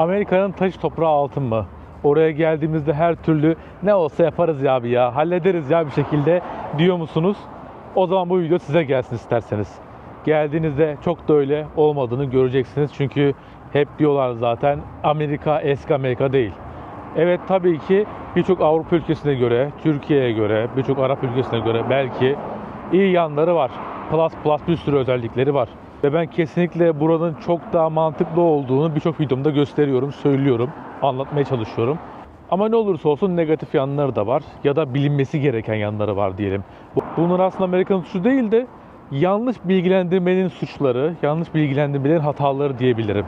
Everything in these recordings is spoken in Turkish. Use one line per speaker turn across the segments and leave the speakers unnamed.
Amerika'nın taş toprağı altın mı? Oraya geldiğimizde her türlü ne olsa yaparız ya abi ya, hallederiz ya bir şekilde diyor musunuz? O zaman bu video size gelsin isterseniz. Geldiğinizde çok da öyle olmadığını göreceksiniz. Çünkü hep diyorlar zaten Amerika eski Amerika değil. Evet tabii ki birçok Avrupa ülkesine göre, Türkiye'ye göre, birçok Arap ülkesine göre belki iyi yanları var. Plus plus bir sürü özellikleri var. Ve ben kesinlikle buranın çok daha mantıklı olduğunu birçok videomda gösteriyorum, söylüyorum, anlatmaya çalışıyorum. Ama ne olursa olsun negatif yanları da var ya da bilinmesi gereken yanları var diyelim. Bu- Bunlar aslında Amerika'nın suçu değil de yanlış bilgilendirmenin suçları, yanlış bilgilendirmelerin hataları diyebilirim.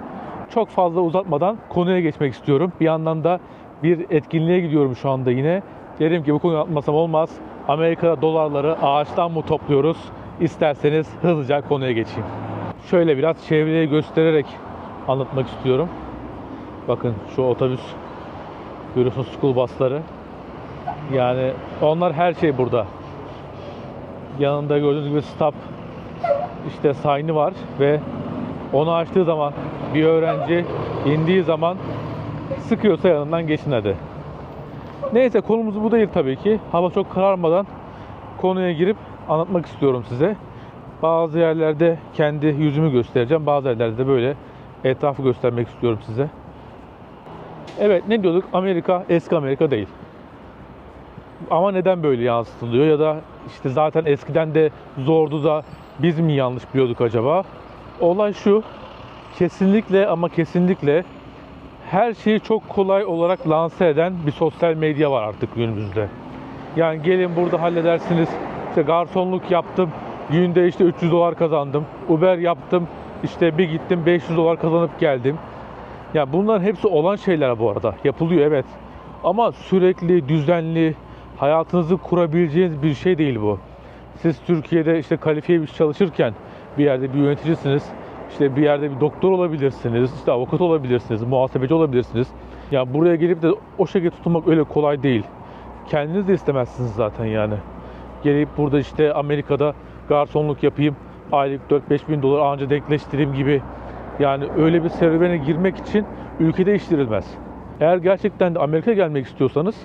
Çok fazla uzatmadan konuya geçmek istiyorum. Bir yandan da bir etkinliğe gidiyorum şu anda yine. Derim ki bu konuyu atmasam olmaz. Amerika'da dolarları ağaçtan mı topluyoruz? İsterseniz hızlıca konuya geçeyim. Şöyle biraz çevreyi göstererek anlatmak istiyorum. Bakın şu otobüs görüyorsunuz school busları. Yani onlar her şey burada. Yanında gördüğünüz gibi stop işte sign'ı var ve onu açtığı zaman bir öğrenci indiği zaman sıkıyorsa yanından geçin hadi. Neyse konumuz bu değil tabii ki. Hava çok kararmadan konuya girip anlatmak istiyorum size. Bazı yerlerde kendi yüzümü göstereceğim. Bazı yerlerde de böyle etrafı göstermek istiyorum size. Evet ne diyorduk? Amerika eski Amerika değil. Ama neden böyle yansıtılıyor ya da işte zaten eskiden de zordu da biz mi yanlış biliyorduk acaba? Olay şu. Kesinlikle ama kesinlikle her şeyi çok kolay olarak lanse eden bir sosyal medya var artık günümüzde. Yani gelin burada halledersiniz. İşte garsonluk yaptım. Günde işte 300 dolar kazandım. Uber yaptım. İşte bir gittim 500 dolar kazanıp geldim. Ya bunların hepsi olan şeyler bu arada. Yapılıyor evet. Ama sürekli, düzenli, hayatınızı kurabileceğiniz bir şey değil bu. Siz Türkiye'de işte kalifiye bir çalışırken bir yerde bir yöneticisiniz. İşte bir yerde bir doktor olabilirsiniz, işte avukat olabilirsiniz, muhasebeci olabilirsiniz. Ya buraya gelip de o şekilde tutulmak öyle kolay değil. Kendiniz de istemezsiniz zaten yani. Gelip burada işte Amerika'da garsonluk yapayım, aylık 4-5 bin dolar anca denkleştireyim gibi. Yani öyle bir serüvene girmek için ülke değiştirilmez. Eğer gerçekten de Amerika'ya gelmek istiyorsanız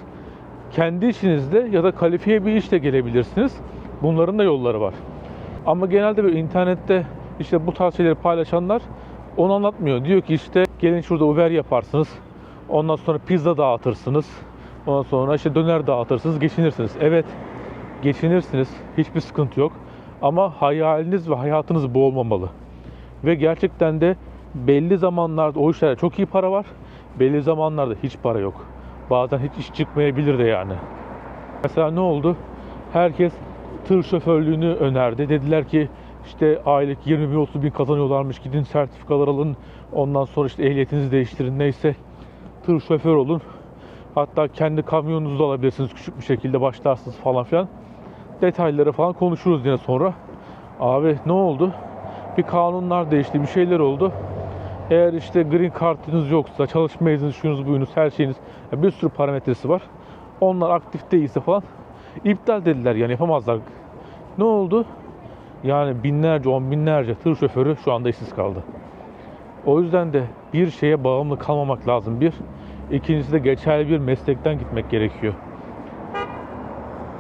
kendi işinizde ya da kalifiye bir işle gelebilirsiniz. Bunların da yolları var. Ama genelde böyle internette işte bu tarz şeyleri paylaşanlar onu anlatmıyor. Diyor ki işte gelin şurada Uber yaparsınız. Ondan sonra pizza dağıtırsınız. Ondan sonra işte döner dağıtırsınız, geçinirsiniz. Evet, geçinirsiniz. Hiçbir sıkıntı yok. Ama hayaliniz ve hayatınız bu olmamalı. Ve gerçekten de belli zamanlarda o işlerde çok iyi para var. Belli zamanlarda hiç para yok. Bazen hiç iş çıkmayabilir de yani. Mesela ne oldu? Herkes tır şoförlüğünü önerdi. Dediler ki işte aylık 20 bin 30 bin kazanıyorlarmış. Gidin sertifikalar alın. Ondan sonra işte ehliyetinizi değiştirin. Neyse tır şoför olun. Hatta kendi kamyonunuzu da alabilirsiniz. Küçük bir şekilde başlarsınız falan filan. Detayları falan konuşuruz yine sonra. Abi ne oldu? Bir kanunlar değişti. Bir şeyler oldu. Eğer işte green card'ınız yoksa, çalışma izniniz, şunuz buyunuz, her şeyiniz bir sürü parametresi var. Onlar aktif değilse falan iptal dediler yani yapamazlar. Ne oldu? Yani binlerce, on binlerce tır şoförü şu anda işsiz kaldı. O yüzden de bir şeye bağımlı kalmamak lazım bir. İkincisi de geçerli bir meslekten gitmek gerekiyor.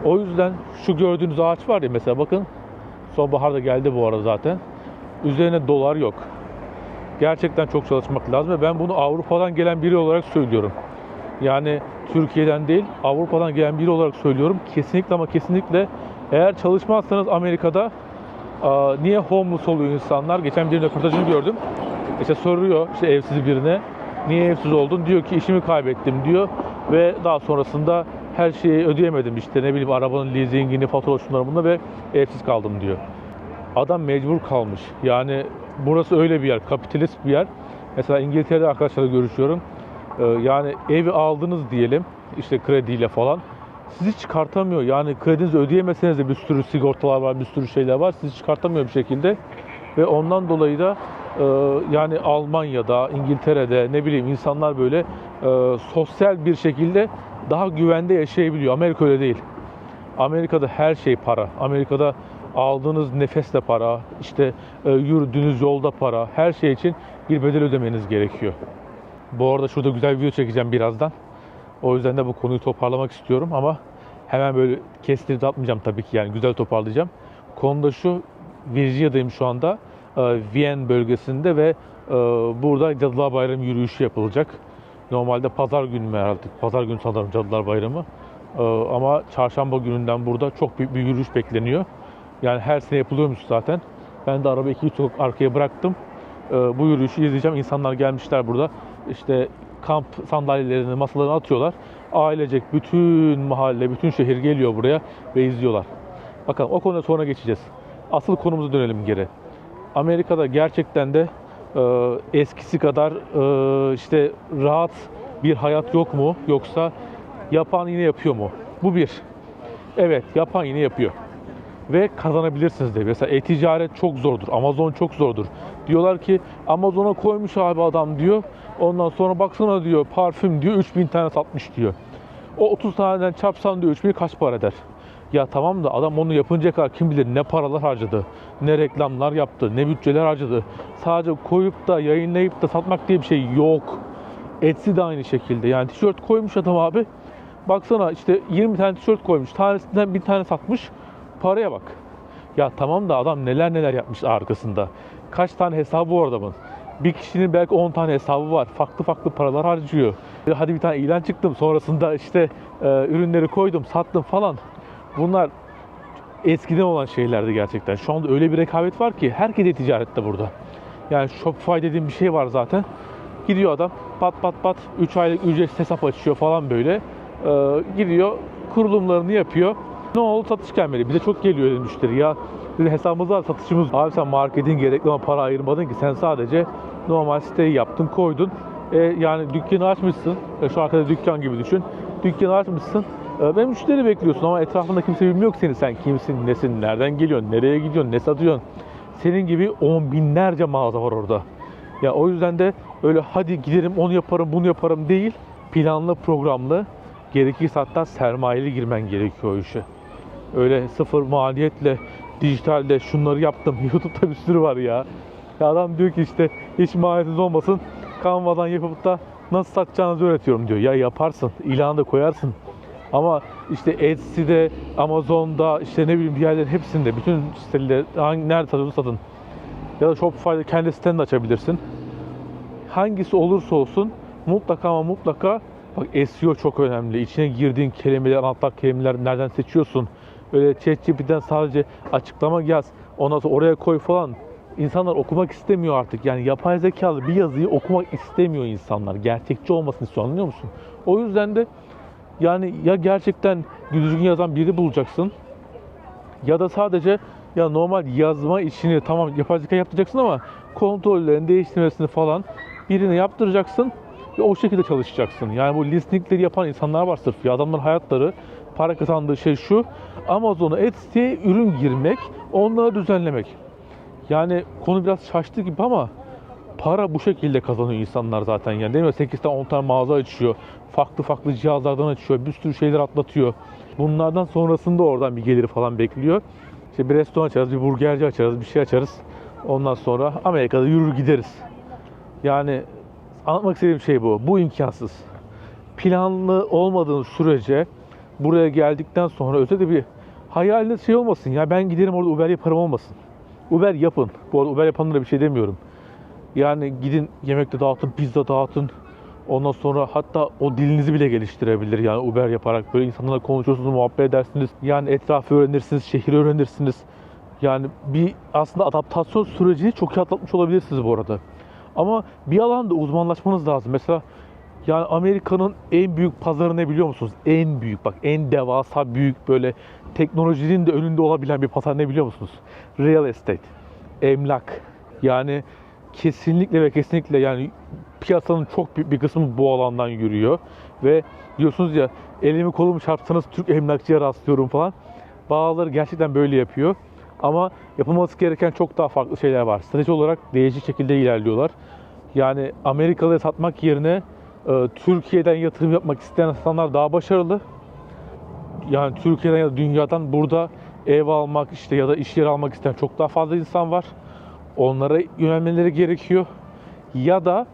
O yüzden şu gördüğünüz ağaç var ya mesela bakın. Sonbahar da geldi bu arada zaten. Üzerine dolar yok. Gerçekten çok çalışmak lazım ve ben bunu Avrupa'dan gelen biri olarak söylüyorum. Yani Türkiye'den değil, Avrupa'dan gelen biri olarak söylüyorum. Kesinlikle ama kesinlikle eğer çalışmazsanız Amerika'da niye homeless oluyor insanlar? Geçen bir röportajını gördüm. İşte soruyor işte evsiz birine. Niye evsiz oldun? Diyor ki işimi kaybettim diyor. Ve daha sonrasında her şeyi ödeyemedim işte ne bileyim arabanın leasingini, fatura şunları bunlar ve evsiz kaldım diyor. Adam mecbur kalmış. Yani burası öyle bir yer, kapitalist bir yer. Mesela İngiltere'de arkadaşlarla görüşüyorum. Ee, yani evi aldınız diyelim işte krediyle falan. Sizi çıkartamıyor. Yani kredinizi ödeyemeseniz de bir sürü sigortalar var, bir sürü şeyler var. Sizi çıkartamıyor bir şekilde. Ve ondan dolayı da e, yani Almanya'da, İngiltere'de ne bileyim insanlar böyle e, sosyal bir şekilde daha güvende yaşayabiliyor. Amerika öyle değil. Amerika'da her şey para. Amerika'da aldığınız nefesle para, işte e, yürüdüğünüz yolda para, her şey için bir bedel ödemeniz gerekiyor. Bu arada şurada güzel bir video çekeceğim birazdan. O yüzden de bu konuyu toparlamak istiyorum ama hemen böyle kestirip atmayacağım tabii ki yani güzel toparlayacağım. Konu da şu, Virginia'dayım şu anda. Ee, Wien bölgesinde ve e, burada Cadılar Bayramı yürüyüşü yapılacak. Normalde pazar günü mü herhalde? Pazar günü sanırım Cadılar Bayramı. Ee, ama çarşamba gününden burada çok büyük bir yürüyüş bekleniyor. Yani her sene yapılıyormuş zaten. Ben de arabayı iki sokak arkaya bıraktım. Ee, bu yürüyüşü izleyeceğim. İnsanlar gelmişler burada. İşte kamp sandalyelerini, masalarını atıyorlar. Ailecek bütün mahalle, bütün şehir geliyor buraya ve izliyorlar. Bakalım o konuda sonra geçeceğiz. Asıl konumuza dönelim geri. Amerika'da gerçekten de eskisi kadar e, işte rahat bir hayat yok mu? Yoksa yapan yine yapıyor mu? Bu bir. Evet, yapan yine yapıyor. Ve kazanabilirsiniz de. Mesela e-ticaret çok zordur. Amazon çok zordur. Diyorlar ki Amazon'a koymuş abi adam diyor. Ondan sonra baksana diyor parfüm diyor 3000 tane satmış diyor. O 30 taneden çarpsan diyor 3000 kaç para eder? Ya tamam da adam onu yapıncaya kadar kim bilir ne paralar harcadı, ne reklamlar yaptı, ne bütçeler harcadı. Sadece koyup da yayınlayıp da satmak diye bir şey yok. Etsy de aynı şekilde. Yani tişört koymuş adam abi. Baksana işte 20 tane tişört koymuş. Tanesinden bir tane satmış. Paraya bak. Ya tamam da adam neler neler yapmış arkasında. Kaç tane hesabı var adamın. Bir kişinin belki 10 tane hesabı var. Farklı farklı paralar harcıyor. Hadi bir tane ilan çıktım. Sonrasında işte e, ürünleri koydum, sattım falan. Bunlar eskiden olan şeylerdi gerçekten. Şu anda öyle bir rekabet var ki herkes ticarette burada. Yani Shopify dediğim bir şey var zaten. Gidiyor adam pat pat pat 3 aylık ücretsiz hesap açıyor falan böyle. Ee, gidiyor kurulumlarını yapıyor. Ne oldu satış gelmedi. Bize çok geliyor dedi müşteri ya. Dedi hesabımız var satışımız. Abi sen marketing reklama para ayırmadın ki sen sadece normal siteyi yaptın koydun. E, yani dükkanı açmışsın. E, şu arkada dükkan gibi düşün. Dükkanı açmışsın. Ve müşteri bekliyorsun ama etrafında kimse bilmiyor seni. Sen kimsin, nesin, nereden geliyorsun, nereye gidiyorsun, ne satıyorsun. Senin gibi on binlerce mağaza var orada. Ya o yüzden de öyle hadi giderim onu yaparım bunu yaparım değil. Planlı programlı gerekirse hatta sermayeli girmen gerekiyor o işe. Öyle sıfır maliyetle dijitalde şunları yaptım. YouTube'da bir sürü var ya. ya adam diyor ki işte hiç maliyetiniz olmasın. Canva'dan yapıp da nasıl satacağınızı öğretiyorum diyor. Ya yaparsın, ilanı da koyarsın. Ama işte Etsy'de, Amazon'da, işte ne bileyim bir yerlerin hepsinde, bütün siteleri hangi nerede satıyorsun satın. Ya da Shopify'da kendi siteni de açabilirsin. Hangisi olursa olsun mutlaka ama mutlaka bak SEO çok önemli. İçine girdiğin kelimeler, anahtar kelimeler nereden seçiyorsun? Öyle ChatGPT'den sadece açıklama yaz. Ondan sonra oraya koy falan. İnsanlar okumak istemiyor artık. Yani yapay zekalı bir yazıyı okumak istemiyor insanlar. Gerçekçi olmasını istiyor anlıyor musun? O yüzden de yani ya gerçekten düzgün yazan biri bulacaksın ya da sadece ya normal yazma işini tamam yapay zeka yaptıracaksın ama kontrollerini değiştirmesini falan birine yaptıracaksın ve o şekilde çalışacaksın. Yani bu listeningleri yapan insanlar var sırf ya adamların hayatları para kazandığı şey şu Amazon'a Etsy'ye ürün girmek onları düzenlemek. Yani konu biraz şaştı gibi ama para bu şekilde kazanıyor insanlar zaten yani değil mi? 8 tane 10 tane mağaza açıyor. Farklı farklı cihazlardan açıyor. Bir sürü şeyler atlatıyor. Bunlardan sonrasında oradan bir geliri falan bekliyor. İşte bir restoran açarız, bir burgerci açarız, bir şey açarız. Ondan sonra Amerika'da yürür gideriz. Yani anlatmak istediğim şey bu. Bu imkansız. Planlı olmadığın sürece buraya geldikten sonra öte bir hayaliniz şey olmasın ya ben giderim orada Uber yaparım olmasın. Uber yapın. Bu arada Uber yapanlara bir şey demiyorum. Yani gidin yemekte dağıtın, pizza dağıtın. Ondan sonra hatta o dilinizi bile geliştirebilir. Yani Uber yaparak böyle insanlarla konuşuyorsunuz, muhabbet edersiniz. Yani etrafı öğrenirsiniz, şehri öğrenirsiniz. Yani bir aslında adaptasyon sürecini çok iyi atlatmış olabilirsiniz bu arada. Ama bir alanda uzmanlaşmanız lazım. Mesela yani Amerika'nın en büyük pazarı ne biliyor musunuz? En büyük bak en devasa büyük böyle teknolojinin de önünde olabilen bir pazar ne biliyor musunuz? Real estate, emlak. Yani kesinlikle ve kesinlikle yani piyasanın çok büyük bir kısmı bu alandan yürüyor. Ve diyorsunuz ya elimi kolumu çarpsanız Türk emlakçıya rastlıyorum falan. Bazıları gerçekten böyle yapıyor. Ama yapılması gereken çok daha farklı şeyler var. Strateji olarak değişik şekilde ilerliyorlar. Yani Amerikalıya satmak yerine e, Türkiye'den yatırım yapmak isteyen insanlar daha başarılı. Yani Türkiye'den ya da dünyadan burada ev almak işte ya da iş yeri almak isteyen çok daha fazla insan var. Onlara yönelmeleri gerekiyor. Ya da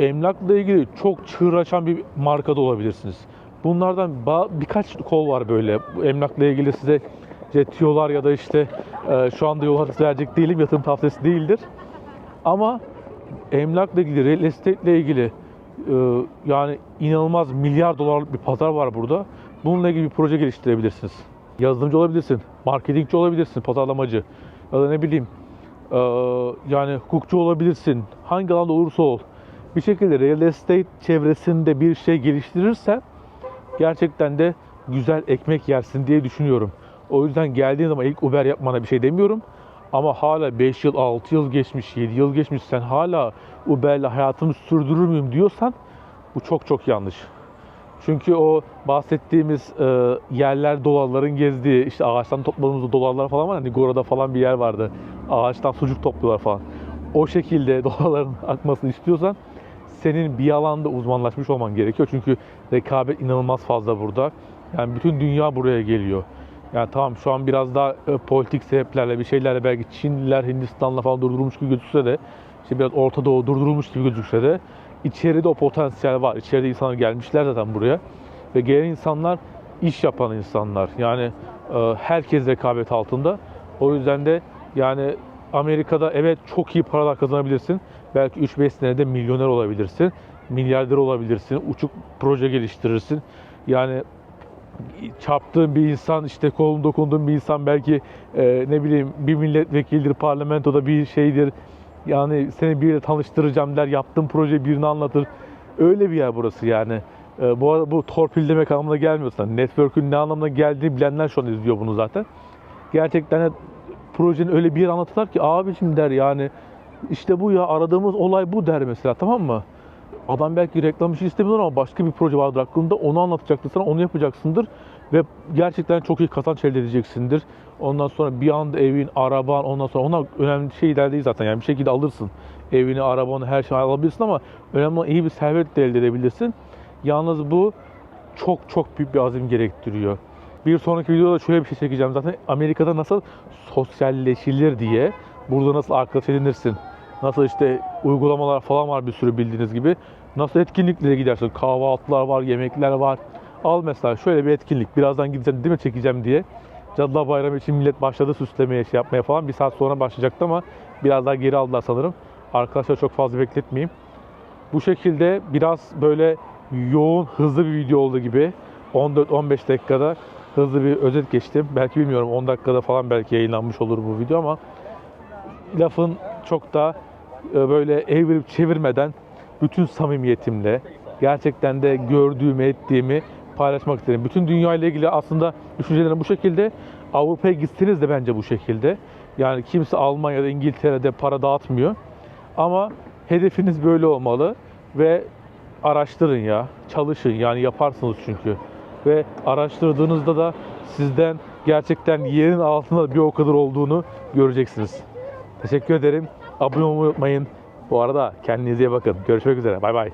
emlakla ilgili çok çığır açan bir markada olabilirsiniz. Bunlardan birkaç kol var böyle. Emlakla ilgili size işte tiyolar ya da işte e, şu anda yol haritası verecek değilim. Yatırım tavsiyesi değildir. Ama emlakla ilgili, real estate ile ilgili e, yani inanılmaz milyar dolarlık bir pazar var burada. Bununla ilgili bir proje geliştirebilirsiniz. Yazılımcı olabilirsin, marketingçi olabilirsin, pazarlamacı ya da ne bileyim e, yani hukukçu olabilirsin. Hangi alanda olursa ol. Bir şekilde real estate çevresinde bir şey geliştirirsen gerçekten de güzel ekmek yersin diye düşünüyorum. O yüzden geldiğin zaman ilk Uber yapmana bir şey demiyorum. Ama hala 5 yıl, 6 yıl geçmiş, 7 yıl geçmiş sen hala Uber'le hayatımı sürdürür müyüm diyorsan bu çok çok yanlış. Çünkü o bahsettiğimiz e, yerler dolarların gezdiği, işte ağaçtan topladığımız dolarlar falan var. Hani Gora'da falan bir yer vardı. Ağaçtan sucuk topluyorlar falan. O şekilde dolarların akmasını istiyorsan senin bir alanda uzmanlaşmış olman gerekiyor. Çünkü rekabet inanılmaz fazla burada. Yani bütün dünya buraya geliyor. Yani tamam şu an biraz daha e, politik sebeplerle bir şeylerle belki Çinliler Hindistan'la falan durdurulmuş gibi gözükse de işte biraz Orta Doğu durdurulmuş gibi gözükse de içeride o potansiyel var. İçeride insanlar gelmişler zaten buraya. Ve gelen insanlar iş yapan insanlar. Yani e, herkes rekabet altında. O yüzden de yani Amerika'da evet çok iyi paralar kazanabilirsin. Belki 3-5 senede milyoner olabilirsin. Milyarder olabilirsin. Uçuk proje geliştirirsin. Yani çarptığın bir insan işte kolun dokunduğun bir insan belki e, ne bileyim bir milletvekildir parlamentoda bir şeydir yani seni biriyle tanıştıracağım der yaptığın proje birini anlatır öyle bir yer burası yani E, bu arada bu torpil demek anlamına gelmiyor sana network'ün ne anlamına geldiğini bilenler şu an izliyor bunu zaten gerçekten projenin öyle bir yer anlatırlar ki abicim der yani işte bu ya aradığımız olay bu der mesela tamam mı? Adam belki reklam işi istemiyor ama başka bir proje vardır aklında onu anlatacaktır sana onu yapacaksındır ve gerçekten çok iyi kazanç elde edeceksindir. Ondan sonra bir anda evin, araban ondan sonra ona önemli şeyler değil zaten yani bir şekilde alırsın. Evini, arabanı her şeyi alabilirsin ama önemli olan iyi bir servet de elde edebilirsin. Yalnız bu çok çok büyük bir azim gerektiriyor. Bir sonraki videoda şöyle bir şey çekeceğim zaten Amerika'da nasıl sosyalleşilir diye burada nasıl arkadaş edinirsin nasıl işte uygulamalar falan var bir sürü bildiğiniz gibi. Nasıl etkinliklere gidersin? Kahvaltılar var yemekler var. Al mesela şöyle bir etkinlik. Birazdan gideceğim değil mi çekeceğim diye. Cadılar Bayramı için millet başladı süslemeye şey yapmaya falan. Bir saat sonra başlayacaktı ama biraz daha geri aldılar sanırım. Arkadaşlar çok fazla bekletmeyeyim. Bu şekilde biraz böyle yoğun hızlı bir video oldu gibi. 14-15 dakikada hızlı bir özet geçtim. Belki bilmiyorum 10 dakikada falan belki yayınlanmış olur bu video ama lafın çok da böyle evirip çevirmeden bütün samimiyetimle gerçekten de gördüğümü ettiğimi paylaşmak istedim. Bütün dünya ile ilgili aslında düşüncelerim bu şekilde. Avrupa'ya gitseniz de bence bu şekilde. Yani kimse Almanya'da, İngiltere'de para dağıtmıyor. Ama hedefiniz böyle olmalı ve araştırın ya, çalışın yani yaparsınız çünkü. Ve araştırdığınızda da sizden gerçekten yerin altında bir o kadar olduğunu göreceksiniz. Teşekkür ederim. Abone olmayı unutmayın. Bu arada kendinize iyi bakın. Görüşmek üzere. Bay bay.